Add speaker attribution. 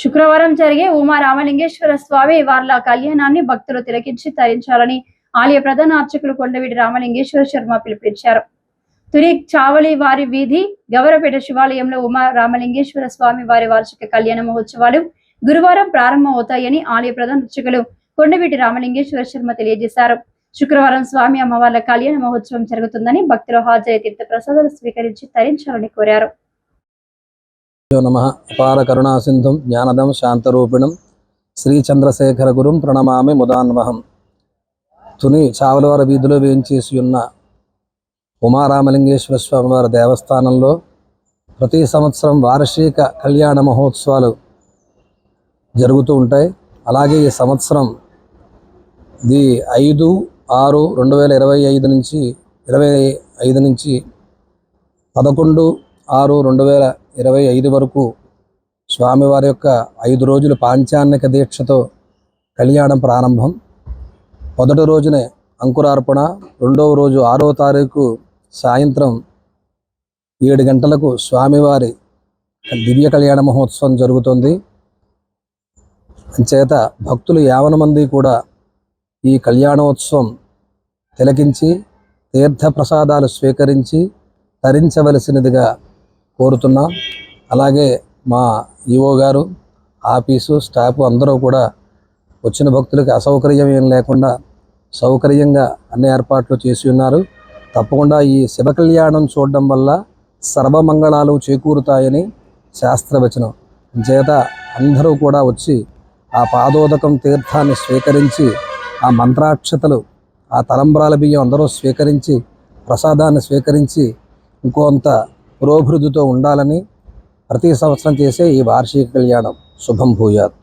Speaker 1: శుక్రవారం జరిగే ఉమా రామలింగేశ్వర స్వామి వార్ల కళ్యాణాన్ని భక్తులు తిలకించి తరించాలని ఆలయ ప్రధాన అర్చకులు కొండవీటి రామలింగేశ్వర శర్మ పిలుపునిచ్చారు. తురి చావలి వారి వీధి గవరపేట శివాలయంలో ఉమా రామలింగేశ్వర స్వామి వారి వార్షిక కళ్యాణ మహోత్సవాలు గురువారం ప్రారంభమవుతాయని ఆలయ ప్రధాన అర్చకులు కొండవీటి రామలింగేశ్వర శర్మ తెలియజేశారు. శుక్రవారం స్వామి అమ్మవార్ల కళ్యాణ మహోత్సవం జరుగుతుందని భక్తులు హాజరై తీర్థ ప్రసాదాలు స్వీకరించి తరించాలని కోరారు.
Speaker 2: నమ. అపార కరుణాసింధుం జ్ఞానదం శాంతరూపిణం శ్రీచంద్రశేఖర గురుం ప్రణమామి ముదాన్వహం. తుని చావలవారి వీధిలో వేయించేసి ఉన్న ఉమారామలింగేశ్వర స్వామివారి దేవస్థానంలో ప్రతి సంవత్సరం వార్షిక కళ్యాణ మహోత్సవాలు జరుగుతూ ఉంటాయి. అలాగే ఈ సంవత్సరం ది ఐదు ఆరు రెండు వేల ఇరవై ఐదు నుంచి ఇరవై ఐదు నుంచి పదకొండు ఆరు రెండు వేల ఇరవై ఐదు వరకు స్వామివారి యొక్క ఐదు రోజులు పాంచాన్నిక దీక్షతో కళ్యాణం ప్రారంభం. మొదటి రోజునే అంకురార్పణ రెండవ రోజు ఆరో తారీఖు సాయంత్రం ఏడు గంటలకు స్వామివారి దివ్య కళ్యాణ మహోత్సవం జరుగుతుంది. చేత భక్తులు యావన మంది కూడా ఈ కళ్యాణోత్సవం తిలకించి తీర్థ ప్రసాదాలు స్వీకరించి తరించవలసినదిగా కోరుతున్నాం. అలాగే మా ఈఓ గారు ఆఫీసు స్టాఫ్ అందరూ కూడా వచ్చిన భక్తులకు అసౌకర్యం ఏం లేకుండా సౌకర్యంగా అన్ని ఏర్పాట్లు చేసి ఉన్నారు. తప్పకుండా ఈ శివ కళ్యాణం చూడడం వల్ల సర్వమంగళాలు చేకూరుతాయని శాస్త్రవచనం. చేత అందరూ కూడా వచ్చి ఆ పాదోదకం తీర్థాన్ని స్వీకరించి ఆ మంత్రాక్షతలు ఆ తలంబ్రాల బియ్యం అందరూ స్వీకరించి ప్రసాదాన్ని స్వీకరించి ఇంకొంత పురోభివృద్ధితో ఉండాలని ప్రతి సంవత్సరం చేసే ఈ వార్షిక కళ్యాణం శుభం భూయాత్.